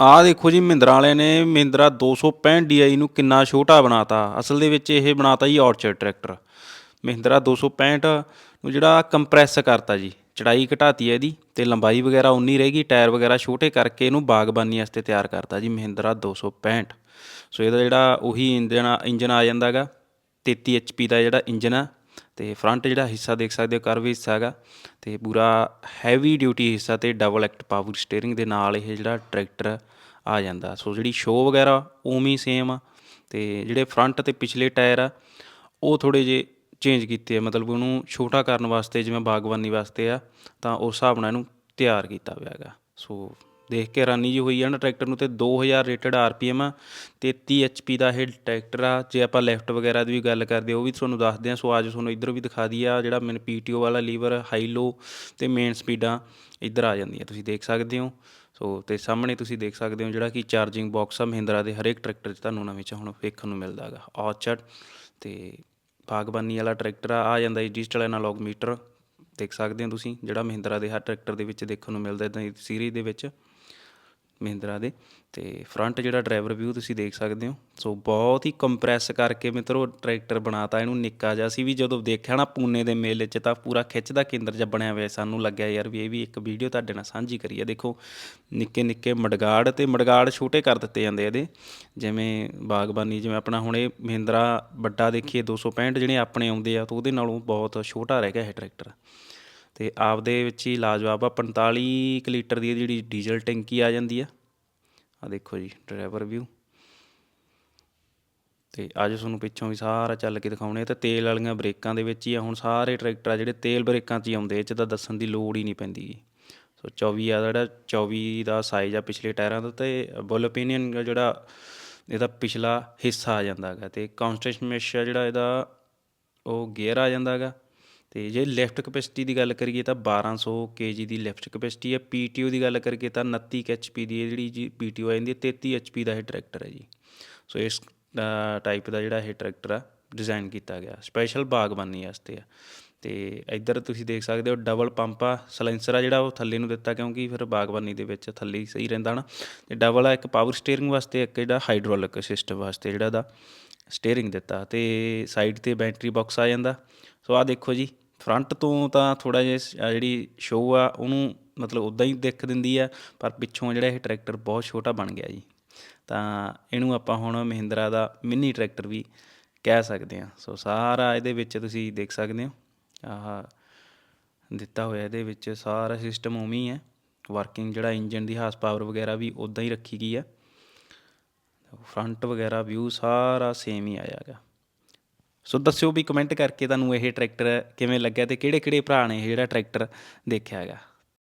ਆਹ ਦੇਖੋ ਜੀ, ਮਹਿੰਦਰਾ ਵਾਲਿਆਂ ਨੇ ਮਹਿੰਦਰਾ 265 DI ਨੂੰ ਕਿੰਨਾ ਛੋਟਾ ਬਣਾਤਾ। ਅਸਲ ਦੇ ਵਿੱਚ ਇਹ ਬਣਾਤਾ ਜੀ ਆਰਚਰ ਟਰੈਕਟਰ। ਮਹਿੰਦਰਾ 265 ਨੂੰ ਜਿਹੜਾ ਕੰਪਰੈਸ ਕਰਤਾ ਜੀ, ਚੜਾਈ ਘਟਾਤੀ ਹੈ ਇਹਦੀ ਤੇ ਲੰਬਾਈ ਵਗੈਰਾ ਉਨੀ ਰਹੇਗੀ ਟਾਇਰ ਵਗੈਰਾ ਛੋਟੇ ਕਰਕੇ ਇਹਨੂੰ ਬਾਗਬਾਨੀ ਵਾਸਤੇ ਤਿਆਰ ਕਰਤਾ ਜੀ ਮਹਿੰਦਰਾ 265 ਸੋ ਇਹਦਾ ਜਿਹੜਾ ਉਹੀ ਇੰਜਨ ਇੰਜਨ ਆ ਜਾਂਦਾਗਾ 33 HP ਦਾ ਜਿਹੜਾ ਇੰਜਨ ਆ ਤੇ ਫਰੰਟ ਜਿਹੜਾ ਹਿੱਸਾ ਦੇਖ ਸਕਦੇ ਹੋ ਕਰਵ ਹਿੱਸਾ ਹੈਗਾ ਤੇ ਪੂਰਾ ਹੈਵੀ ਡਿਊਟੀ ਹਿੱਸਾ ਤੇ ਡਬਲ ਐਕਟ ਪਾਵਰ ਸਟੀਅਰਿੰਗ ਦੇ ਨਾਲ ਇਹ ਜਿਹੜਾ ਟਰੈਕਟਰ ਆ ਜਾਂਦਾ। ਸੋ ਜਿਹੜੀ ਸ਼ੋ ਵਗੈਰਾ ਉਵੇਂ ਸੇਮ ਆ ਤੇ ਜਿਹੜੇ ਫਰੰਟ ਤੇ ਪਿਛਲੇ ਟਾਇਰ ਆ, ਉਹ ਥੋੜੇ ਜੇ ਚੇਂਜ ਕੀਤੇ ਆ। ਮਤਲਬ ਉਹਨੂੰ ਛੋਟਾ ਕਰਨ ਵਾਸਤੇ, ਜਿਵੇਂ ਬਾਗਬਾਨੀ ਵਾਸਤੇ ਆ, ਤਾਂ ਉਸ ਹਿਸਾਬ ਨਾਲ ਇਹਨੂੰ ਤਿਆਰ ਕੀਤਾ ਹੋਇਆ ਹੈਗਾ। ਸੋ ਦੇਖ ਕੇ ਹੈਰਾਨੀ ਜੀ ਹੋਈ ਆ ਨਾ, ਟਰੈਕਟਰ ਨੂੰ ਤੇ 2000 ਰੇਟਡ ਆਰਪੀਐਮ ਆ 33 ਐਚਪੀ ਦਾ ਇਹ ਟਰੈਕਟਰ ਆ। ਜੇ ਆਪਾਂ ਲੈਫਟ ਵਗੈਰਾ ਦੀ ਵੀ ਗੱਲ ਕਰਦੇ, ਉਹ ਵੀ ਤੁਹਾਨੂੰ ਦੱਸਦੇ ਆ। ਸੋ ਅੱਜ ਤੁਹਾਨੂੰ ਇੱਧਰ ਵੀ ਦਿਖਾ ਦਈਏ, ਆ ਜਿਹੜਾ ਮੈਨੂੰ ਪੀਟੀਓ ਵਾਲਾ ਲੀਵਰ ਹਾਈ ਲੋ ਤੇ ਮੇਨ ਸਪੀਡਾਂ ਇੱਧਰ ਆ ਜਾਂਦੀਆਂ। ਤੁਸੀਂ ਦੇਖ ਸਕਦੇ ਹੋ। ਸੋ ਤੇ ਸਾਹਮਣੇ ਤੁਸੀਂ ਦੇਖ ਸਕਦੇ ਹੋ ਜਿਹੜਾ ਕਿ ਚਾਰਜਿੰਗ ਬਾਕਸ ਆ ਮਹਿੰਦਰਾ ਦੇ ਹਰੇਕ ਟਰੈਕਟਰ 'ਚ ਤੁਹਾਨੂੰ ਨਵੇਂ 'ਚ ਹੁਣ ਵੇਖਣ ਨੂੰ ਮਿਲਦਾ ਹੈਗਾ। ਆਰਚਰਡ ਤੇ ਬਾਗਬਾਨੀ ਵਾਲਾ ਟਰੈਕਟਰ ਆ ਆ ਜਾਂਦਾ ਜੀ ਡਿਜੀਟਲ ਐਨਾਲੌਗ ਮੀਟਰ ਦੇਖ ਸਕਦੇ ਹੋ ਤੁਸੀਂ, ਜਿਹੜਾ ਮਹਿੰਦਰਾ ਦੇ ਹਰ ਟਰੈਕਟਰ ਦੇ ਵਿੱਚ ਦੇਖਣ ਨੂੰ ਮਿਲਦਾ ਇਦਾਂ ਸੀਰੀਜ਼ ਦੇ ਵਿੱਚ। ਮਹਿੰਦਰਾ ਦੇ। ਤੇ ਫਰੰਟ ਜਿਹੜਾ ਡਰਾਈਵਰ ਵਿਊ ਤੁਸੀਂ ਦੇਖ ਸਕਦੇ ਹੋ। ਸੋ ਬਹੁਤ ਹੀ ਕੰਪਰੈਸ ਕਰਕੇ ਮਿੱਤਰੋ ਟਰੈਕਟਰ ਬਣਾਤਾ, ਇਹਨੂੰ ਨਿੱਕਾ ਜਿਹਾ ਸੀ ਵੀ ਜਦੋਂ ਦੇਖਿਆ ਨਾ ਪੂਨੇ ਦੇ ਮੇਲੇ 'ਚ ਤਾਂ ਪੂਰਾ ਖਿੱਚ ਦਾ ਕੇਂਦਰ ਜਿਹਾ ਬਣਿਆ ਹੋਇਆ ਸਾਨੂੰ ਲੱਗਿਆ ਯਾਰ ਵੀ ਇਹ ਵੀ ਇੱਕ ਵੀਡੀਓ ਤੁਹਾਡੇ ਨਾਲ ਸਾਂਝੀ ਕਰੀਏ। ਦੇਖੋ, ਨਿੱਕੇ ਨਿੱਕੇ ਮਡਗਾੜ ਤੇ ਮਡਗਾੜ ਛੋਟੇ ਕਰ ਦਿੱਤੇ ਜਾਂਦੇ ਇਹਦੇ। ਜਿਵੇਂ ਬਾਗਬਾਨੀ, ਜਿਵੇਂ ਆਪਣਾ ਹੁਣ ਇਹ ਮਹਿੰਦਰਾ ਵੱਡਾ ਦੇਖੀਏ 265 ਜਿਹੜੇ ਆਪਣੇ ਆਉਂਦੇ ਆ, ਤਾਂ ਉਹਦੇ ਨਾਲੋਂ ਬਹੁਤ ਛੋਟਾ ਰਹਿ ਗਿਆ ਇਹ ਟਰੈਕਟਰ ਤੇ ਆਪਦੇ ਵਿੱਚ ਹੀ ਲਾਜਵਾਬ ਆ 45 ਕੁ ਲੀਟਰ ਦੀ ਜਿਹੜੀ ਡੀਜ਼ਲ ਟੈਂਕੀ ਆ ਜਾਂਦੀ ਆ। ਆ ਦੇਖੋ ਜੀ, ਡਰਾਈਵਰ ਵਿਊ। ਤੇ ਅੱਜ ਤੁਹਾਨੂੰ ਪਿੱਛੋਂ ਵੀ ਸਾਰਾ ਚੱਲ ਕੇ ਦਿਖਾਉਣੇ ਤੇ ਤੇਲ ਵਾਲੀਆਂ ਬ੍ਰੇਕਾਂ ਦੇ ਵਿੱਚ ਹੀ ਆ। ਹੁਣ ਸਾਰੇ ਟਰੈਕਟਰ ਆ ਜਿਹੜੇ ਤੇਲ ਬ੍ਰੇਕਾਂ 'ਚ ਹੀ ਆਉਂਦੇ, ਇਹ 'ਚ ਤਾਂ ਦੱਸਣ ਦੀ ਲੋੜ ਹੀ ਨਹੀਂ ਪੈਂਦੀ ਗੀ ਸੋ 24 ਆ ਜਿਹੜਾ 24 ਦਾ ਸਾਈਜ਼ ਆ ਪਿਛਲੇ ਟਾਇਰਾਂ ਦਾ, ਤੇ ਬੁੱਲ ਓਪੀਨੀਅਨ ਜਿਹੜਾ, ਇਹਦਾ ਪਿਛਲਾ ਹਿੱਸਾ ਆ ਜਾਂਦਾ ਹੈਗਾ ਤੇ ਕੌਨਸਟੇਸ਼ਨ ਮੇਸ਼ ਆ ਜਿਹੜਾ, ਇਹਦਾ ਉਹ ਗੇਅਰ ਆ ਜਾਂਦਾ ਹੈਗਾ ਤੇ ਜੇ ਲਿਫਟ ਕਪੈਸਿਟੀ ਦੀ ਗੱਲ ਕਰੀਏ ਤਾਂ 1200 kg ਦੀ ਲਿਫਟ ਕਪੈਸਿਟੀ ਹੈ। ਪੀਟੀਓ ਦੀ ਗੱਲ ਕਰੀਏ ਤਾਂ 29 ਐਚਪੀ ਦੀ ਜਿਹੜੀ ਜੀ ਪੀਟੀਓ ਆ ਜਾਂਦੀ ਹੈ 33 ਐਚਪੀ ਦਾ ਇਹ ਟਰੈਕਟਰ ਹੈ ਜੀ। ਸੋ ਇਸ ਟਾਈਪ ਦਾ ਜਿਹੜਾ ਇਹ ਟਰੈਕਟਰ ਆ ਡਿਜ਼ਾਈਨ ਕੀਤਾ ਗਿਆ। ਸਪੈਸ਼ਲ ਬਾਗਬਾਨੀ ਵਾਸਤੇ ਆ। ਤੇ ਇੱਧਰ ਤੁਸੀਂ ਦੇਖ ਸਕਦੇ ਹੋ ਡਬਲ ਪੰਪ ਆ ਸਲੈਂਸਰ ਆ ਜਿਹੜਾ ਉਹ ਥੱਲੇ ਨੂੰ ਦਿੱਤਾ ਕਿਉਂਕਿ ਫਿਰ ਬਾਗਬਾਨੀ ਦੇ ਵਿੱਚ ਥੱਲੇ ਹੀ ਸਹੀ ਰਹਿੰਦਾ ਨਾ। ਤੇ ਡਬਲ ਆ ਇੱਕ ਪਾਵਰ ਸਟੀਅਰਿੰਗ ਵਾਸਤੇ, ਇੱਕ ਜਿਹੜਾ ਹਾਈਡ੍ਰੋਲਿਕ ਸਿਸਟਮ ਵਾਸਤੇ ਜਿਹੜਾ ਦਾ। ਸਟੀਅਰਿੰਗ ਦਿੱਤਾ ਤੇ ਸਾਈਡ ਤੇ ਬੈਟਰੀ ਬਾਕਸ ਆ ਜਾਂਦਾ। ਸੋ ਆ ਦੇਖੋ ਜੀ ਫਰੰਟ ਤੋਂ ਤਾਂ ਥੋੜਾ ਜਿਹਾ ਜਿਹੜੀ ਸ਼ੋਅ ਆ, ਉਹਨੂੰ ਮਤਲਬ ਉਦਾਂ ਹੀ ਦਿੱਖ ਦਿੰਦੀ ਆ, ਪਰ ਪਿੱਛੋਂ ਜਿਹੜਾ ਇਹ ਟਰੈਕਟਰ ਬਹੁਤ ਛੋਟਾ ਬਣ ਗਿਆ ਜੀ। ਤਾਂ ਇਹਨੂੰ ਆਪਾਂ ਹੁਣ ਮਹਿੰਦਰਾ ਦਾ ਮਿੰਨੀ ਟਰੈਕਟਰ ਵੀ ਕਹਿ ਸਕਦੇ ਆ ਸੋ ਸਾਰਾ ਇਹਦੇ ਵਿੱਚ ਤੁਸੀਂ ਦੇਖ ਸਕਦੇ ਹੋ, ਆਹ ਦਿੱਤਾ ਹੋਇਆ ਇਹਦੇ ਵਿੱਚ ਸਾਰਾ ਸਿਸਟਮ ਉਵੇਂ ਹੀ ਹੈ। ਵਰਕਿੰਗ ਜਿਹੜਾ ਇੰਜਨ ਦੀ ਹਾਰਸ ਪਾਵਰ ਵਗੈਰਾ ਵੀ ਉਦਾਂ ਹੀ ਰੱਖੀ ਗਈ ਆ। ਫਰੰਟ ਵਗੈਰਾ ਵਿਊ ਸਾਰਾ ਸੇਮ ਹੀ ਆਇਆਗਾ ਸੋ ਦੱਸਿਓ ਵੀ ਕਮੈਂਟ ਕਰਕੇ ਤੁਹਾਨੂੰ ਇਹ ਟਰੈਕਟਰ ਕਿਵੇਂ ਲੱਗਿਆ ਤੇ ਕਿਹੜੇ ਕਿਹੜੇ ਭਰਾ ਨੇ ਇਹ ਜਿਹੜਾ ਟਰੈਕਟਰ ਦੇਖਿਆ ਹੈਗਾ।